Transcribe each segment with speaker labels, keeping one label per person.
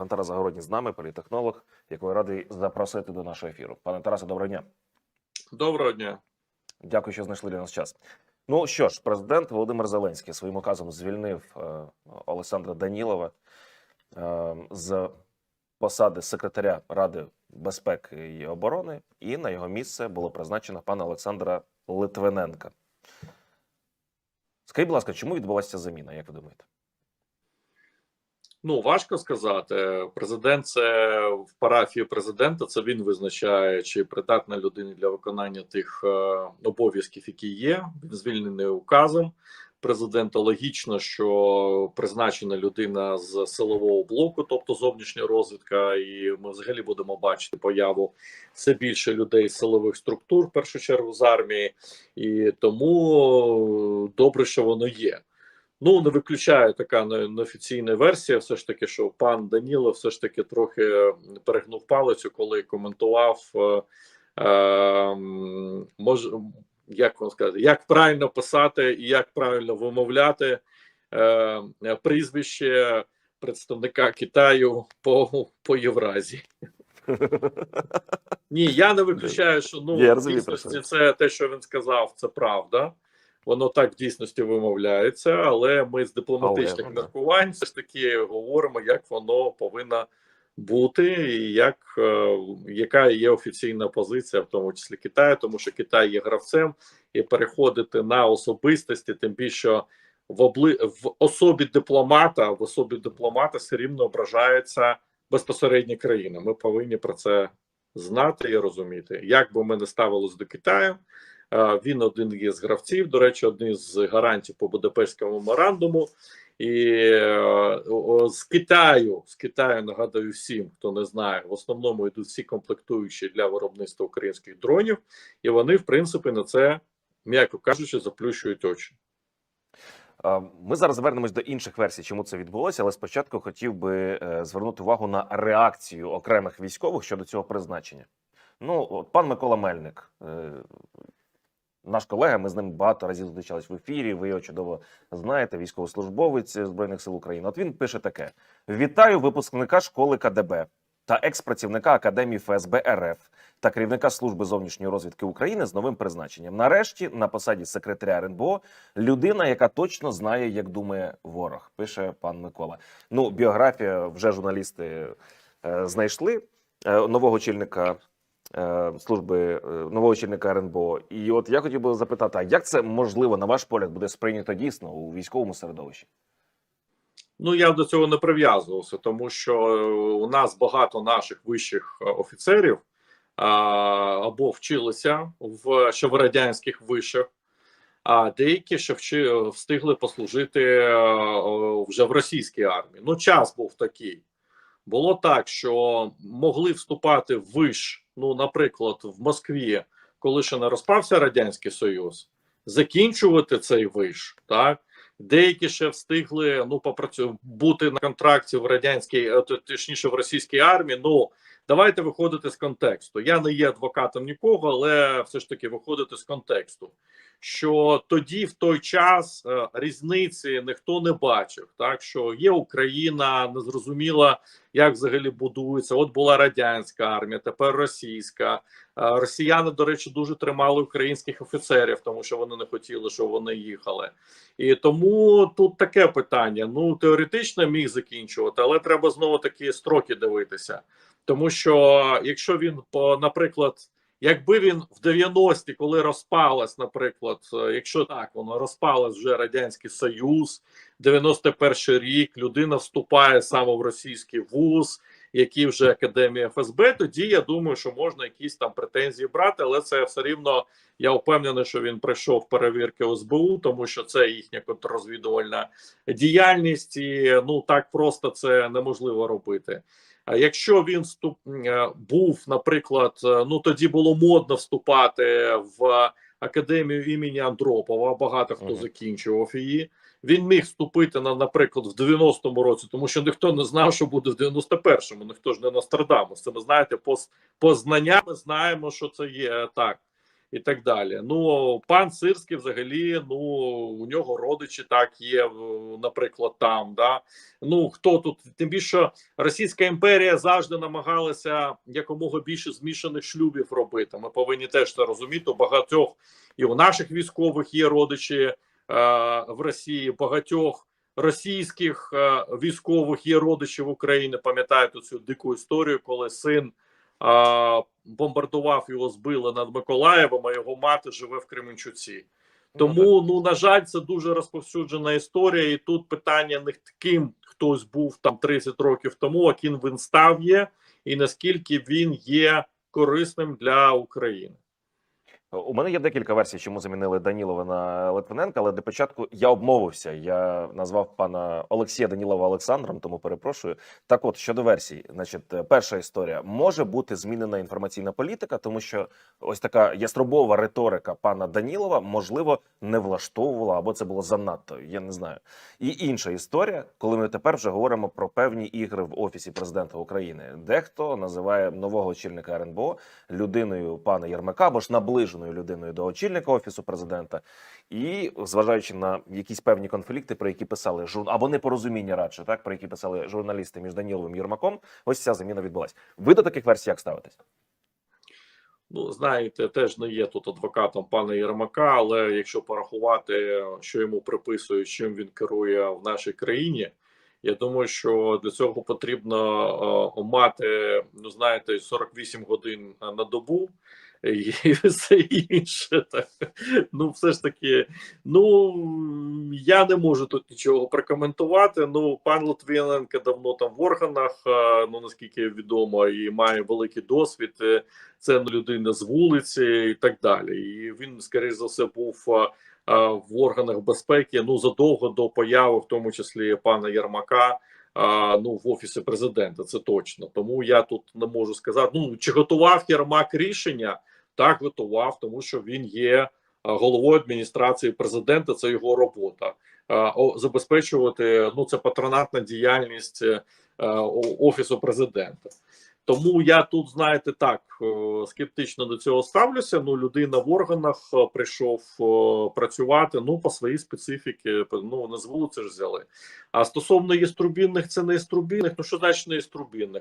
Speaker 1: Пан Тарас Загородній з нами, політехнолог, якого радий запросити до нашого ефіру. Пане Тарасе, доброго дня.
Speaker 2: Доброго дня.
Speaker 1: Дякую, що знайшли для нас час. Ну що ж, президент Володимир Зеленський своїм указом звільнив е, Олександра Данілова е, з посади секретаря Ради безпеки і оборони, і на його місце було призначено пана Олександра Литвиненка. Скажіть, будь ласка, чому відбулася заміна, як ви думаєте?
Speaker 2: Ну важко сказати. Президент це в парафії президента. Це він визначає, чи придатна людина для виконання тих е, обов'язків, які є. Він звільнений указом. Президента логічно, що призначена людина з силового блоку, тобто зовнішня розвідка, і ми взагалі будемо бачити появу все більше людей з силових структур, в першу чергу з армії, і тому добре, що воно є. Ну, не виключає така неофіційна версія, все ж таки, що пан Даніло все ж таки трохи перегнув палицю, коли коментував, е, е, мож, як вам сказати, як правильно писати і як правильно вимовляти е, прізвище представника Китаю по, по Євразії. Ні, я не виключаю, що ну дійсності це те, що він сказав, це правда. Воно так в дійсності вимовляється, але ми з дипломатичних
Speaker 1: Але,
Speaker 2: міркувань все ж таки говоримо, як воно повинно бути, і як е, яка є офіційна позиція, в тому числі Китаю, тому що Китай є гравцем, і переходити на особистості, тим більше в обли в особі дипломата, в особі дипломата все рівно ображається безпосередня країна. Ми повинні про це знати і розуміти, як би ми не ставились до Китаю. Е, Він один із гравців, до речі, один з гарантів по Будапештському меморандуму. І е, з Китаю, з Китаю нагадую всім, хто не знає, в основному йдуть всі комплектуючі для виробництва українських дронів, і вони, в принципі, на це, м'яко кажучи, заплющують очі.
Speaker 1: Ми зараз звернемось до інших версій, чому це відбулося, але спочатку хотів би е, звернути увагу на реакцію окремих військових щодо цього призначення. Ну, от пан Микола Мельник, е, наш колега, ми з ним багато разів зустрічались в ефірі. Ви його чудово знаєте, військовослужбовець Збройних сил України. От він пише таке: Вітаю випускника школи КДБ та екс-працівника Академії ФСБ РФ та керівника служби зовнішньої розвідки України з новим призначенням. Нарешті на посаді секретаря РНБО людина, яка точно знає, як думає ворог, пише пан Микола. Ну, біографія вже журналісти е, знайшли е, нового очільника е, служби е, нового очільника РНБО. І от я хотів би запитати: а як це можливо, на ваш погляд, буде сприйнято дійсно у військовому середовищі?
Speaker 2: Ну я до цього не прив'язувався, тому що е, у нас багато наших вищих е, офіцерів або вчилися в ще в радянських вишах, а деякі ще вчи, встигли послужити е, вже в російській армії. Ну, час був такий. Було так, що могли вступати в виш, ну, наприклад, в Москві, коли ще не розпався Радянський Союз, закінчувати цей виш, так. Деякі ще встигли ну попрацю бути на контракті в радянській, е, точніше в російській армії. Ну давайте виходити з контексту. Я не є адвокатом нікого, але все ж таки виходити з контексту. Що тоді, в той час, е, різниці ніхто не бачив. Так що є Україна, не зрозуміла, як взагалі будується. От була радянська армія, тепер російська. Е, Росіяни, до речі, дуже тримали українських офіцерів, тому що вони не хотіли, щоб вони їхали. І тому тут таке питання. Ну теоретично міг закінчувати, але треба знову такі строки дивитися. Тому що якщо він наприклад, якби він в 90-ті, коли розпалась, наприклад, е, якщо так воно розпалась вже радянський союз, 91 рік, людина вступає саме в російський вуз, який вже академія ФСБ, тоді я думаю, що можна якісь там претензії брати, але це все рівно я впевнений, що він пройшов перевірки СБУ, тому що це їхня контррозвідувальна діяльність, і ну так просто це неможливо робити. А якщо він вступ е, був, наприклад, е, ну тоді було модно вступати в академію імені Андропова. Багато хто закінчував її. Він міг вступити на, наприклад, в 90-му році, тому що ніхто не знав, що буде в 91-му. Ніхто ж не Нострадамус. Це ми знаєте, по, по знанням ми знаємо, що це є так. І так далі. Ну, пан Сирський, взагалі, ну у нього родичі так є, наприклад, там. Да? Ну хто тут? Тим більше Російська імперія завжди намагалася якомога більше змішаних шлюбів робити. Ми повинні теж це розуміти. У багатьох і у наших військових є родичі е, в Росії, багатьох російських е, військових є родичі в Україні. Пам'ятаєте цю дику історію, коли син е, бомбардував його, збили над Миколаєвом, а його мати живе в Кременчуці. Тому, ну на жаль, це дуже розповсюджена історія, і тут питання не ким хтось був там 30 років тому, а ким він став є, і наскільки він є корисним для України.
Speaker 1: У мене є декілька версій, чому замінили Данілова на Литвиненка, але для початку я обмовився. Я назвав пана Олексія Данілова Олександром, тому перепрошую. Так, от щодо версій, значить, е, перша історія може бути змінена інформаційна політика, тому що ось така яструбова риторика пана Данілова можливо не влаштовувала або це було занадто. Я не знаю. І інша історія, коли ми тепер вже говоримо про певні ігри в офісі президента України. Дехто називає нового очільника РНБО людиною пана Єрмака або ж наближеною людиною до очільника офісу президента, і зважаючи на якісь певні конфлікти, про які писали жур... або непорозуміння радше, так про які писали журналісти між Даніловим і Єрмаком, ось ця заміна відбулась. Ви до таких версій як ставитесь?
Speaker 2: Ну, знаєте, теж не є тут адвокатом пана Єрмака, але якщо порахувати, що йому приписують, чим він керує в нашій країні, я думаю, що для цього потрібно е, мати, ну знаєте, 48 годин на добу. І все інше так. Ну, все ж таки, ну я не можу тут нічого прокоментувати. Ну, пан Литвиненко давно там в органах, ну наскільки відомо, і має великий досвід. Е, Це людина з вулиці і так далі. І він, скоріш за все, був в органах безпеки ну задовго до появи, в тому числі пана Єрмака. а, Ну, в офісі президента, це точно. Тому я тут не можу сказати. Ну чи готував Єрмак рішення? Так, готував, тому що він є головою адміністрації президента. Це його робота. Забезпечувати ну це патронатна діяльність е, офісу президента. Тому я тут, знаєте, так е, скептично до цього ставлюся. Ну, людина в органах е, прийшов е, працювати. Ну, по своїй специфіки, ну не з вулиці ж взяли. А стосовно єструбінних, це не єструбінних. Ну що значить не? А,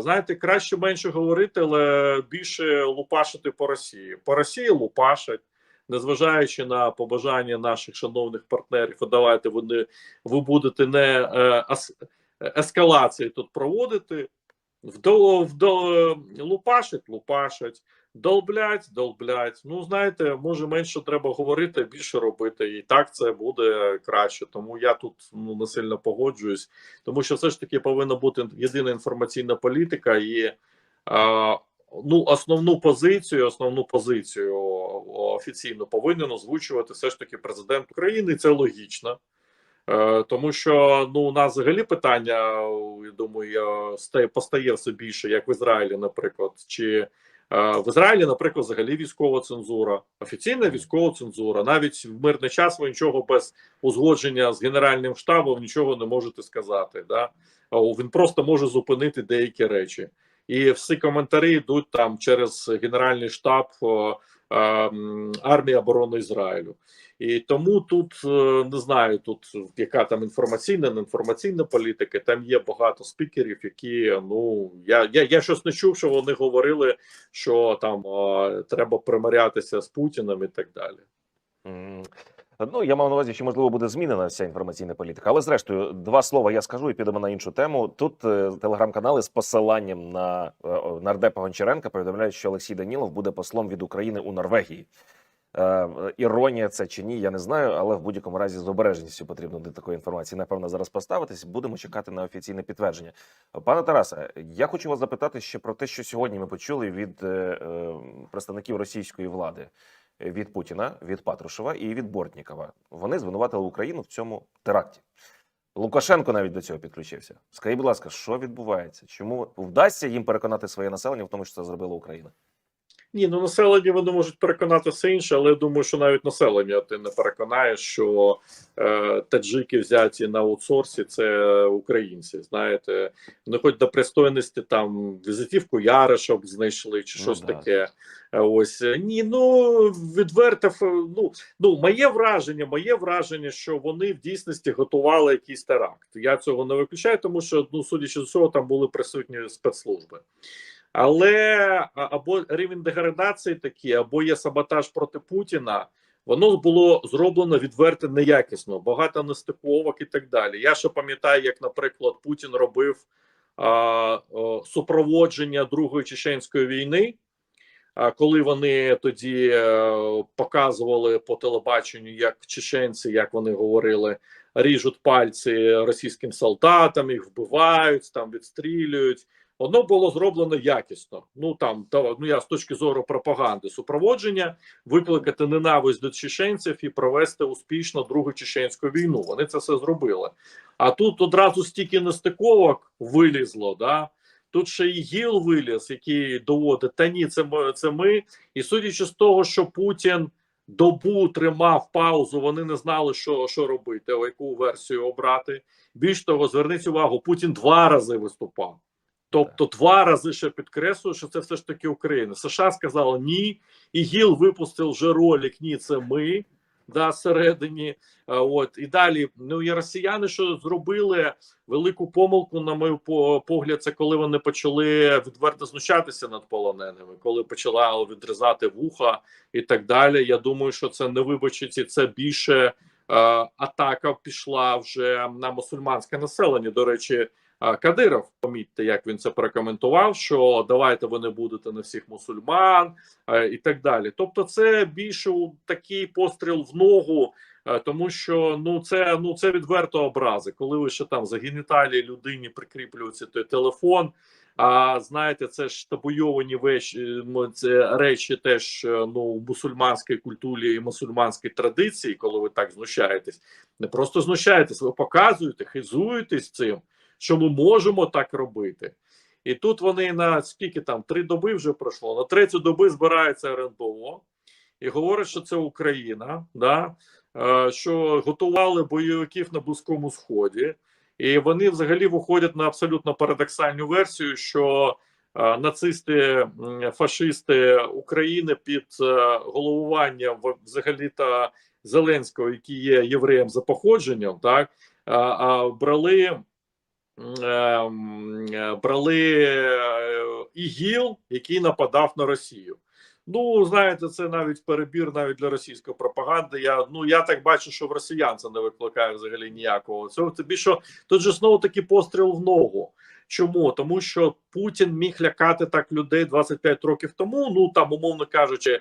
Speaker 2: знаєте, краще менше говорити, але більше лупашити по Росії. По Росії лупашать, незважаючи на побажання наших шановних партнерів, «А давайте вони ви будете не е, ескалації тут проводити. Вдо, вдо, лупашать, лупашать, долблять, долблять. Ну, знаєте, може менше треба говорити, більше робити, і так це буде краще. Тому я тут ну, не сильно погоджуюсь, тому що все ж таки повинна бути єдина інформаційна політика і а, ну, основну позицію, основну позицію офіційно повинен озвучувати все ж таки президент України. Це логічно. Е, Тому що ну у нас взагалі питання, я думаю, постає все більше, як в Ізраїлі, наприклад, чи в Ізраїлі, наприклад, взагалі військова цензура, офіційна військова цензура. Навіть в мирний час ви нічого без узгодження з генеральним штабом нічого не можете сказати. Да? Він просто може зупинити деякі речі, і всі коментарі йдуть там через генеральний штаб е, армії оборони Ізраїлю. І тому тут е, не знаю, тут яка там інформаційна, не інформаційна політика. Там є багато спікерів, які ну я я, я щось не чув, що вони говорили, що там е, треба примирятися з Путіним і так далі.
Speaker 1: Ну, я мав на увазі, що можливо буде змінена ця інформаційна політика. Але зрештою, два слова я скажу і підемо на іншу тему. Тут е, телеграм-канали з посиланням на е, нардепа Гончаренка повідомляють, що Олексій Данілов буде послом від України у Норвегії. Е, іронія це чи ні, я не знаю, але в будь-якому разі з обережністю потрібно до такої інформації, напевно, зараз поставитись. Будемо чекати на офіційне підтвердження. Пане Тарасе, я хочу вас запитати ще про те, що сьогодні ми почули від е, е, представників російської влади від Путіна, від Патрушева і від Бортнікова. Вони звинуватили Україну в цьому теракті. Лукашенко навіть до цього підключився. Скажіть, будь ласка, що відбувається? Чому вдасться їм переконати своє населення в тому, що це зробила Україна?
Speaker 2: Ні, ну населення вони можуть переконати все інше, але я думаю, що навіть населення ти не переконаєш, що е, таджики взяті на аутсорсі це українці. Знаєте, ну хоч до пристойності там візитівку Яриша б знайшли чи
Speaker 1: Ну
Speaker 2: щось
Speaker 1: да.
Speaker 2: таке. Ось ні, ну відверто ну, ну моє враження, моє враження, що вони в дійсності готували якийсь теракт. Я цього не виключаю, тому що ну судячи з усього, там були присутні спецслужби. Але або рівень деградації такий, або є саботаж проти Путіна. Воно було зроблено відверто неякісно, багато нестиковок і так далі. Я ще пам'ятаю, як, наприклад, Путін робив а, супроводження Другої чеченської війни. А коли вони тоді е, показували по телебаченню, як чеченці, як вони говорили, ріжуть пальці російським солдатам, їх вбивають, там відстрілюють. Воно було зроблено якісно. Ну там ну я з точки зору пропаганди, супроводження, викликати ненависть до чеченців і провести успішно другу чеченську війну. Вони це все зробили. А тут одразу стільки нестиковок вилізло. Да? Тут ще і ГІЛ виліз, який доводить, та ні, це це ми. І судячи з того, що Путін добу тримав паузу, вони не знали, що, що робити, яку версію обрати. Більш того, зверніть увагу, Путін два рази виступав. Тобто два рази ще підкреслюю, що це все ж таки Україна. США сказала ні, і ГІЛ випустив вже ролик Ні, це ми да, всередині. А, От і далі. Ну і росіяни, що зробили велику помилку, на мою погляд, це коли вони почали відверто знущатися над полоненими, коли почала відрізати вуха і так далі. Я думаю, що це не вибачиться, це більше атака пішла вже на мусульманське населення. До речі, Кадиров, помітьте, як він це прокоментував, що давайте ви не будете на всіх мусульман е, і так далі. Тобто, це більше такий постріл в ногу, е, тому що ну це ну це відверто образи. Коли ви ще там за геніталії людині прикріплюється той телефон. А знаєте, це ж табуйовані вещі, це речі теж е, ну в мусульманській культурі і мусульманській традиції, коли ви так знущаєтесь, не просто знущаєтесь, ви показуєте, хизуєтесь цим що ми можемо так робити. І тут вони на скільки там три доби вже пройшло. На третю доби збирається РНБО і говорять, що це Україна, да? е, що готували бойовиків на Близькому Сході, і вони взагалі виходять на абсолютно парадоксальну версію, що е, нацисти, фашисти України під е, головуванням взагалі-то Зеленського, який є євреєм за походженням, так а, брали брали е, ІГІЛ, який нападав на Росію. Ну, знаєте, це навіть перебір навіть для російської пропаганди. Я ну я так бачу, що в росіян це не викликає взагалі ніякого. Цього тобі що тут же знову таки постріл в ногу. Чому? Тому що Путін міг лякати так людей 25 років тому. Ну там, умовно кажучи,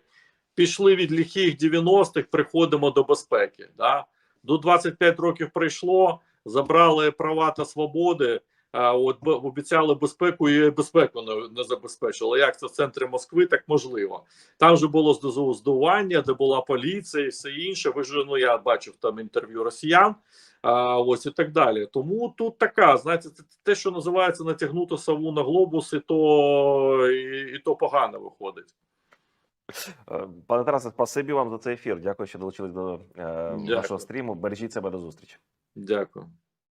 Speaker 2: пішли від ліхих 90-х, приходимо до безпеки. Да? До 25 років прийшло, забрали права та свободи. А от обіцяли безпеку і безпеку не, не забезпечили. Як це в центрі Москви, так можливо. Там же було здування, де була поліція і все інше. Ви ж ну я бачив там інтерв'ю росіян. А, ось і так далі. Тому тут така, знаєте, те, що називається натягнути сову на глобус, і то і, і то погано виходить.
Speaker 1: Е, Пане Тарасе, спасибі вам за цей ефір. Дякую, що долучились до е,
Speaker 2: Дякую.
Speaker 1: нашого стріму. Бережіть себе до зустрічі.
Speaker 2: Дякую.